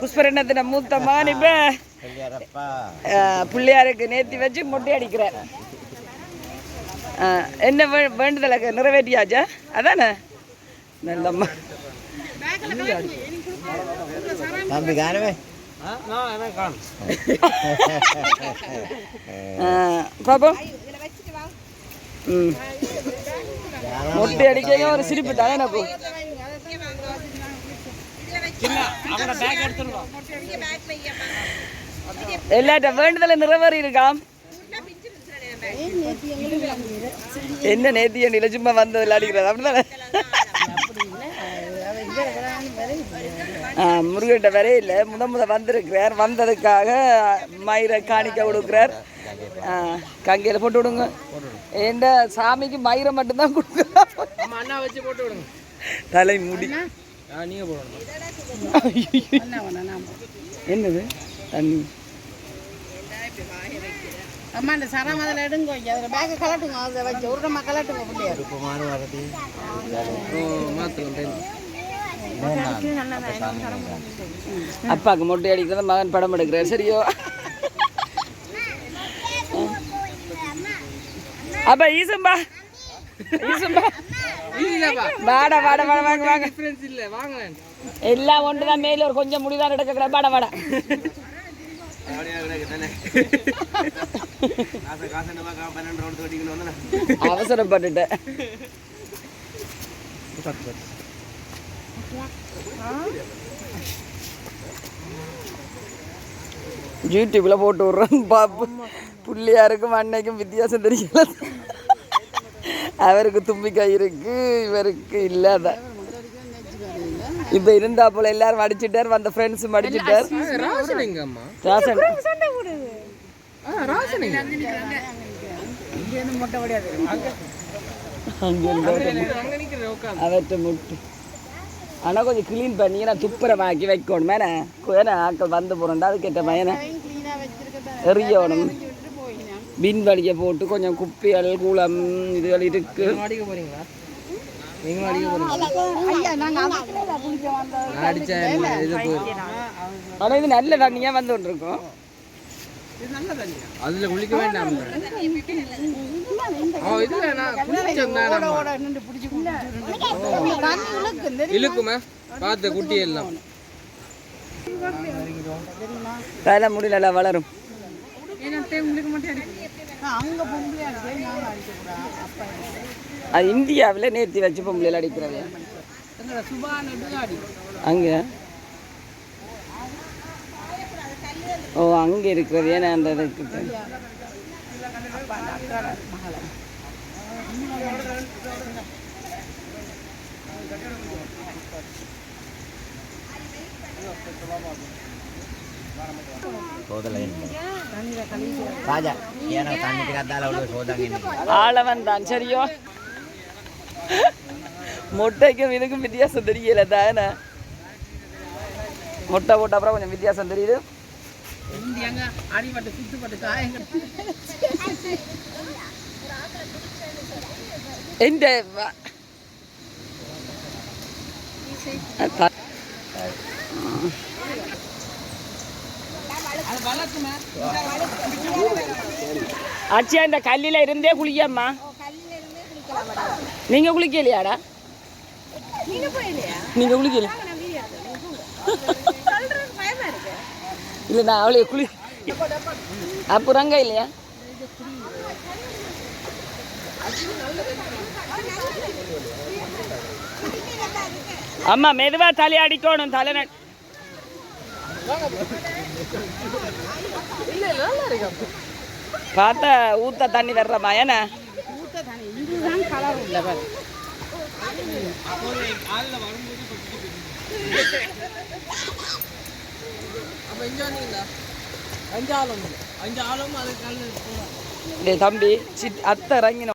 புஷ்பரணத்தின மூத்த மானிப்ப பிள்ளையாருக்கு நேத்தி வச்சு மொட்டை அடிக்கிறார். என்ன வே- வேண்டுதலுக்கு நிறைவேற்றியாச்சா? அதானே? நல்லம்மா தம்பி காணுமே. ஆ, பாப்போம். மொட்டை அடிக்க ஒரு சிரிப்பு தானே எனக்கு? எல்லாட்ட வேண்டுதல நிறைவேறி இருக்காம் என்ன நேத்தி எண்ணில சும்மா வந்து விளையாடிக்கிறது அப்படிதானே முருகன்ட்ட வரையே இல்லை. முத முத வந்திருக்கிறார். வந்ததுக்காக மயிரை காணிக்க கொடுக்குறார். கங்கையில் போட்டு விடுங்க. ஏண்ட சாமிக்கு மயிரை மட்டும்தான் கொடுக்குறோம் அண்ணா வச்சு போட்டு விடுங்க. தலை முடி போடணும். என்னது? தண்ணி. அம்மா இந்த சரம் அதில் எடுங்க. அதில் பேக்கை கலட்டுங்க அதை வச்சு உருட்டமாக கலட்டுங்க பிள்ளையார் உப்புமானு வரதி. மாத்தலாம் டைம் அப்பாவுக்கு மொட்டை அடிக்கிறத மகன் படம் எடுக்கிறார். சரியோ. அப்பா ஈசம்பா. ஈசம்பா. வாடா வாடா வாடா வாங்க வாங்க. டிஃபரன்ஸ் இல்ல. வாங்களேன் எல்லாம் ஒன்று தான் மேலே ஒரு கொஞ்சம் முடிதான் எடுக்க வாடா வாடா. அவசரப்பட்டுட்டேன். யூடியூப்ல போட்டு விட்றோம் பாப்பு. புள்ளியாருக்கும் அன்னைக்கும் வித்தியாசம் தெரியல. அவருக்கு தும்பிக்கை இருக்கு இவருக்கு இல்லாத. இப்ப இருந்தா போல எல்லாரும் அடிச்சிட்டார் வந்த ஃப்ரெண்ட்ஸும் அடிச்சிட்டார். ராசன் அவற்றை முட்டு. ஆனால் கொஞ்சம் க்ளீன் பண்ணி நான் துப்புரமாக்கி வைக்கணும். மேனே ஏன்னா ஆட்கள் வந்து போகிறோண்டா அதுக்கேற்ற மயனை எறியணும் பின் வலியை போட்டு கொஞ்சம் குப்பிகள் கூளம் இதுகள் இருக்கு. ஆனால் இது நல்ல தண்ணியாக வந்து கொண்டிருக்கோம் அதுல குளிக்க வேண்டாம் இழுக்குமா? பார்த்து குட்டி எல்லாம் தலை முடி நல்லா வளரும். அது இந்தியாவில் நேர்த்தி வச்சு பொம்பளையில் அடிக்கிறது. அங்கே? ஓ அங்கே இருக்கிறது. ஏன்னா அந்த இதுக்கு சோதலைன்னு ராஜா ஏன்னா தண்ணிக்கு அதால அவ்வளோ சோதாங்க ஆளவன் தான் சரியோ? முட்டைக்கும் இதுக்கும் வித்தியாசம் தெரியல தானே? முட்டை போட்ட அப்புறம் கொஞ்சம் வித்தியாசம் தெரியுது. இந்தி அங்கே அச்சியா இந்த கல்லில் இருந்தே குளிக்கம்மா. நீங்க குளிக்கலையாடா? நீங்க குளிக்கல. இல்ல நான் அவளே குளி அப்புறங்க இல்லையா? அம்மா மெதுவா தலை அடிக்கணும் தலை பார்த்தா ஊத்த தண்ணி கல்லு டேய் தம்பி சிட் அத்தை இறங்கின